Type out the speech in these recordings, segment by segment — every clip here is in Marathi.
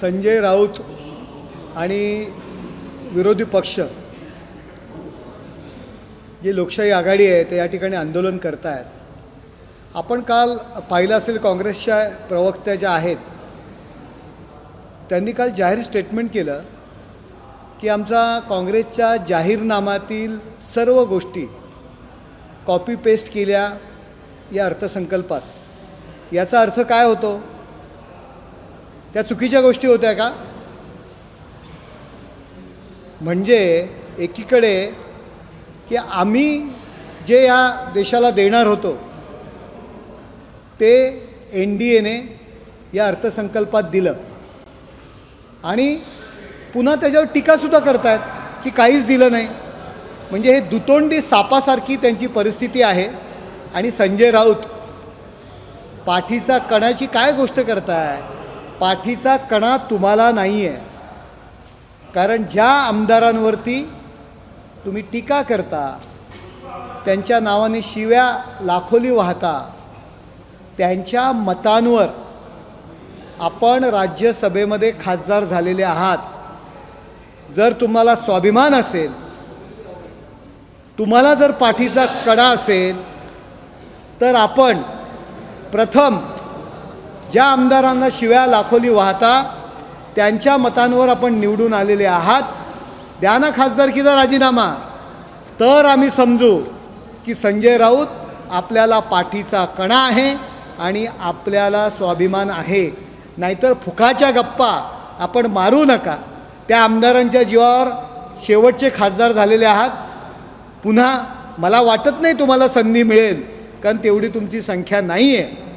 संजय राऊत आणि विरोधी पक्ष जी लोकशाही आघाडी आहे ते या ठिकाणी आंदोलन करत आहेत आपण काल पाहिलं असेल काँग्रेसच्या प्रवक्त्या ज्या आहेत त्यांनी काल जाहीर स्टेटमेंट केलं की आमचा काँग्रेसच्या जाहीरनामातील सर्व गोष्टी कॉपी पेस्ट केल्या या अर्थसंकल्पात. याचा अर्थ काय होतो? त्या चुकीच्या गोष्टी होत्या का? म्हणजे एकीकडे की आम्ही जे या देशाला देणार होतो ते एन डी एने या अर्थसंकल्पात दिलं. आणि पुन्हा त्याच्यावर टीकासुद्धा करतायत की काहीच दिलं नाही. म्हणजे हे दुतोंडी सापासारखी त्यांची परिस्थिती आहे. आणि संजय राऊत पाठीचा कणाची काय गोष्ट करताय? पाठीचा कणा तुम्हाला नाही आहे कारण ज्या आमदारांवरती तुम्ही टीका करता त्यांच्या नावाने शिव्या लाखोली वाहता त्यांच्या मतांवर आपण राज्यसभेमध्ये खासदार झालेले आहात. जर तुम्हाला स्वाभिमान असेल तुम्हाला जर पाठीचा कडा असेल तर आपण प्रथम ज्या आमदारांना शिव्या लाखोली वाहता त्यांच्या मतांवर आपण निवडून आलेले आहात. द्या ना खासदारकीचा राजीनामा. तर आम्ही समजू की संजय राऊत आपल्याला पाठीचा कणा आहे आणि आपल्याला स्वाभिमान आहे. नाहीतर फुकाच्या गप्पा आपण मारू नका. त्या आमदारांच्या जीवावर शेवटचे खासदार झालेले आहात. पुन्हा मला वाटत नाही तुम्हाला संधी मिळेल कारण तेवढी तुमची संख्या नाही आहे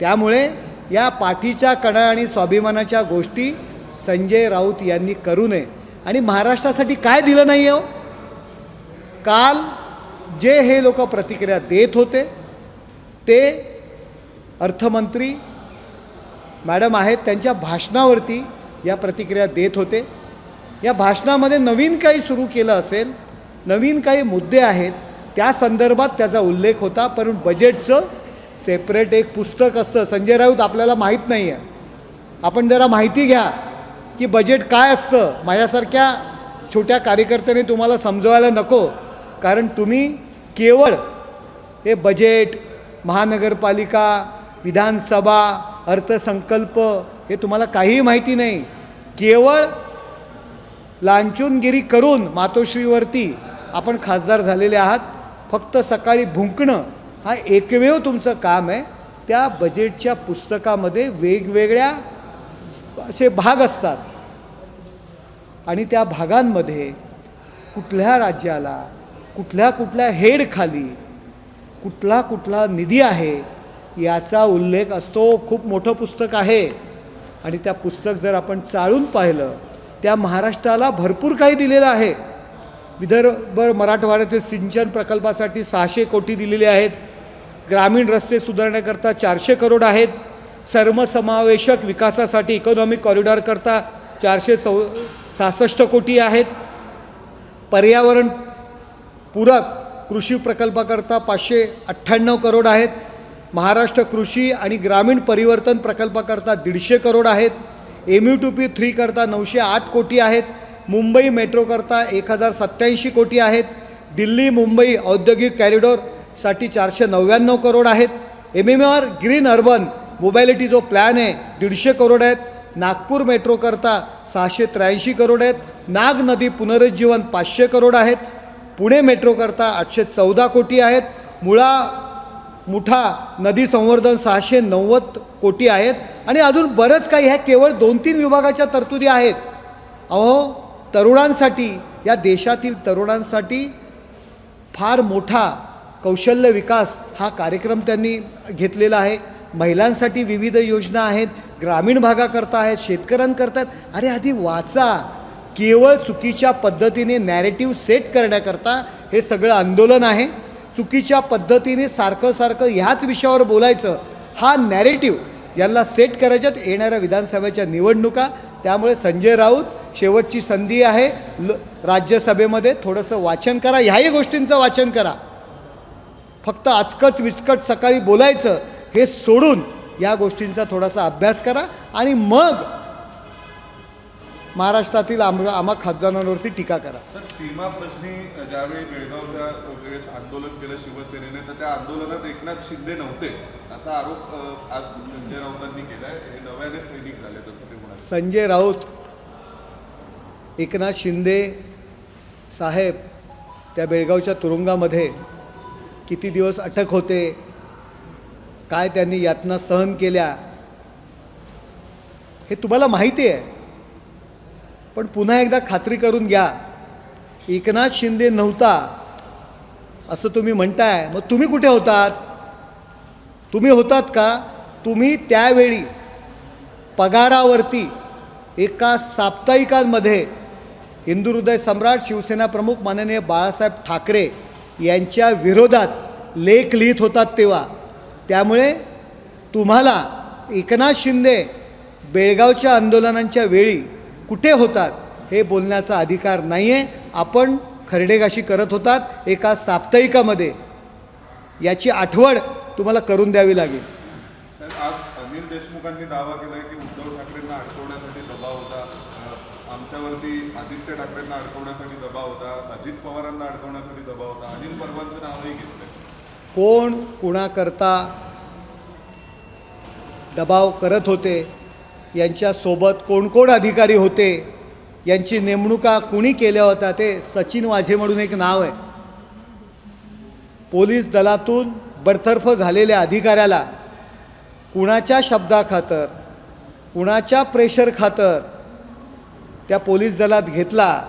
त्यामुळे या पाठीच्या कणा आणि स्वाभिमानाच्या गोष्टी संजय राऊत यांनी करू नये. आणि महाराष्ट्रासाठी काय दिलं नाही हो? काल जे हे लोक प्रतिक्रिया देत होते ते अर्थमंत्री मॅडम आहेत त्यांच्या भाषणावरती या प्रतिक्रिया देत होते. या भाषणामध्ये नवीन काही सुरू केलं असेल नवीन काही मुद्दे आहेत त्या संदर्भात त्याचा उल्लेख होता परंतु बजेटचं सेपरेट एक पुस्तक असतं. संजय राऊत आपल्याला माहीत नाही आहे आपण जरा माहिती घ्या की बजेट काय असतं. माझ्यासारख्या छोट्या कार्यकर्त्याने तुम्हाला समजवायला नको. कारण तुम्ही केवळ हे बजेट महानगरपालिका विधानसभा अर्थसंकल्प हे तुम्हाला काहीही माहिती नाही. केवळ लांचूनगिरी करून मातोश्रीवरती आपण खासदार झालेले आहात. फक्त सकाळी भुंकणं हा एकमेव तुमचं काम आहे. त्या बजेटच्या पुस्तकामध्ये वेगवेगळ्या असे भाग असतात. आणि त्या भागांमध्ये कुठल्या राज्याला कुठल्या कुठल्या हेडखाली कुठला कुठला निधी आहे याचा उल्लेख असतो. खूप मोठं पुस्तक आहे. आणि त्या पुस्तक जर आपण चाळून पाहिलं त्या महाराष्ट्राला भरपूर काही दिलेलं आहे. विदर्भ मराठवाड्यातील सिंचन प्रकल्पासाठी सहाशे कोटी दिलेले आहेत. ग्रामीण रस्ते सुधारण्याकरता चारशे करोड आहेत. सर्वसमावेशक विकासासाठी इकॉनॉमिक कॉरिडॉरकरता चारशे चौ सहासष्ट कोटी आहेत. पर्यावरण पूरक कृषी प्रकल्पाकरता पाचशे अठ्ठ्याण्णव करोड आहेत. महाराष्ट्र कृषी आणि ग्रामीण परिवर्तन प्रकल्पाकरता दीडशे करोड आहेत. एम यू टू पी थ्रीकरता नऊशे आठ कोटी आहेत. मुंबई मेट्रोकरता एक हजार सत्त्याऐंशी कोटी आहेत. दिल्ली मुंबई औद्योगिक साठी चारशे नव्याण्णव करोड आहेत. M M R green urban mobility जो प्लॅन आहे दीडशे करोड आहेत. नागपूर मेट्रोकरता सहाशे त्र्याऐंशी करोड आहेत. नाग नदी पुनरुज्जीवन पाचशे करोड आहेत. पुणे मेट्रोकरता आठशे चौदा कोटी आहेत. मुळा मुठा नदी संवर्धन सहाशे नव्वद कोटी आहेत. आणि अजून बरंच काही ह्या केवळ दोन तीन विभागाच्या तरतुदी आहेत. अहो तरुणांसाठी या देशातील तरुणांसाठी फार मोठा कौशल्य विकास हा कार्यक्रम त्यांनी घेतलेला आहे. महिलांसाठी विविध योजना आहेत ग्रामीण भागाकरता आहेत शेतकऱ्यांकरता आहेत अरे आधी वाचा. केवळ चुकीच्या पद्धतीने नॅरेटिव्ह सेट करण्याकरता हे सगळं आंदोलन आहे. चुकीच्या पद्धतीने सारखं सारखं ह्याच विषयावर बोलायचं. हा नॅरेटिव्ह यांना सेट करायच्यात येणाऱ्या विधानसभेच्या निवडणुका. त्यामुळे संजय राऊत शेवटची संधी आहे. ल राज्यसभेमध्ये थोडंसं वाचन करा. ह्याही गोष्टींचं वाचन करा. फक्त आचकच विचकट सकाळी बोलायचं हे सोडून या गोष्टींचा थोडासा अभ्यास करा आणि मग महाराष्ट्रातील आम आम्हा खासदारांवरती टीका करा. सर सीमा प्रश्नी ज्यावेळी बेळगावच्या वेळेस आंदोलन केलं शिवसेनेने तर त्या आंदोलनात एकनाथ शिंदे नव्हते. असा आरोप आज संजय राऊतांनी केलाय. हे नव्याने सैनिक झाले तसं ते संजय राऊत एकनाथ शिंदे साहेब त्या बेळगावच्या तुरुंगामध्ये किती दिवस अटक होते? काय त्यांनी यातना सहन केल्या? हे तुम्हाला माहिती आहे. पण पुन्हा एकदा खात्री करून घ्या. एकनाथ शिंदे नव्हता असं तुम्ही म्हणताय. मग तुम्ही कुठे होतात? तुम्ही होतात का? तुम्ही त्यावेळी पगारावरती एका साप्ताहिकांमध्ये हिंदू हृदय सम्राट शिवसेना प्रमुख माननीय बाळासाहेब ठाकरे यांच्या विरोधात लेख लिहित होतात तेव्हा. त्यामुळे तुम्हाला एकनाथ शिंदे बेळगावच्या आंदोलनांच्या वेळी कुठे होतात हे बोलण्याचा अधिकार नाही आहे आपण खरडेगाशी करत होतात एका साप्ताहिकामध्ये. याची आठवण तुम्हाला करून द्यावी लागेल. सर आज अनिल देशमुखांनी दावा केला की उद्धव ठाकरेंना अडकवण्यासाठी दबाव होता. आमच्यावरती आदित्य ठाकरेंना अडकवण्यासाठी दबाव होता अजित पवारांना अडकवण्यासाठी दबाव होता अनिल परबांचं नावही घेतलंय. कोण कुणाकरता दबाव करत होते यांच्यासोबत कोण कोण अधिकारी होते यांची नेमणुका कुणी केल्या होत्या ते सचिन वाझे म्हणून एक नाव आहे. पोलीस दलातून बडतर्फ झालेल्या अधिकाऱ्याला कुणाच्या शब्दाखातर कुणाच्या प्रेशर खातर त्या पोलीस दलात घेतला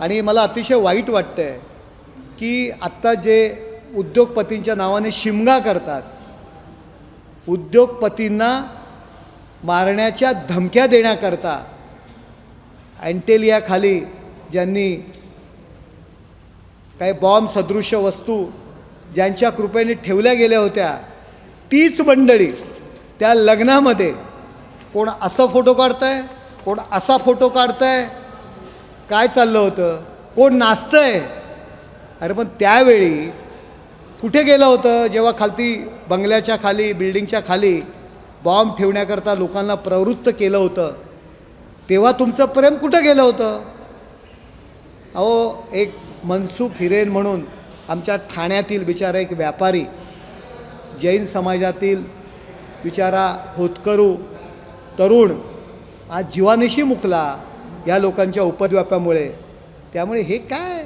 आणि मला अतिशय वाईट वाटतं आहे की आत्ता जे उद्योगपतींच्या नावाने शिमगा करतात उद्योगपतींना मारण्याच्या धमक्या देण्याकरता अँटेलियाखाली ज्यांनी काही बॉम्ब सदृश्य वस्तू ज्यांच्या कृपेने ठेवल्या गेल्या होत्या तीच मंडळी त्या लग्नामध्ये कोण असं फोटो काढतंय? कोण असा फोटो काढतंय? काय चाललं होतं? कोण नाचतंय? अरे पण त्यावेळी कुठे गेलं होतं? जेव्हा खालती बंगल्याच्या खाली बिल्डिंगच्या खाली बॉम्ब ठेवण्याकरता लोकांना प्रवृत्त केलं होतं तेव्हा तुमचं प्रेम कुठं गेलं होतं? अहो एक मनसुख हिरेन म्हणून आमच्या ठाण्यातील बिचारा एक व्यापारी जैन समाजातील बिचारा होतकरू तरुण आज जीवानिशी मुकला या लोकांच्या उपद्व्यापामुळे. त्यामुळे हे काय?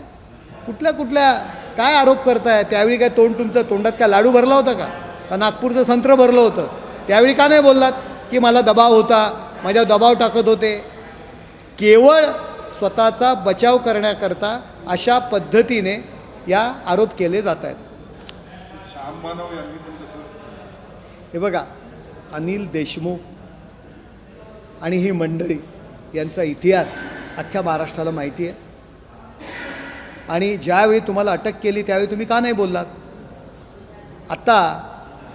कुठल्या कुठल्या काय आरोप करताय? त्यावेळी काय तोंड तुमचं तोंडात काय लाडू भरला होता का? का नागपूरचं संत्र भरलं होतं? त्यावेळी का नाही बोललात की मला दबाव होता? माझ्यावर दबाव टाकत होते? केवळ स्वतःचा बचाव करण्याकरता अशा पद्धतीने या आरोप केले जात आहेत हे बघा अनिल देशमुख आणि ही मंडळी यांचा इतिहास अख्ख्या महाराष्ट्राला माहिती आहे. आणि ज्यावेळी तुम्हाला अटक केली त्यावेळी तुम्ही का नाही बोललात? आत्ता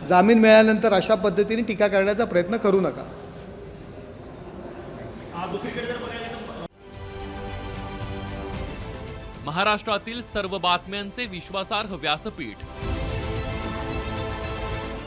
जामीन मिळाल्यानंतर अशा पद्धतीने टीका करण्याचा प्रयत्न करू नका. महाराष्ट्रातील सर्व बातम्यांचे विश्वासार्ह व्यासपीठ.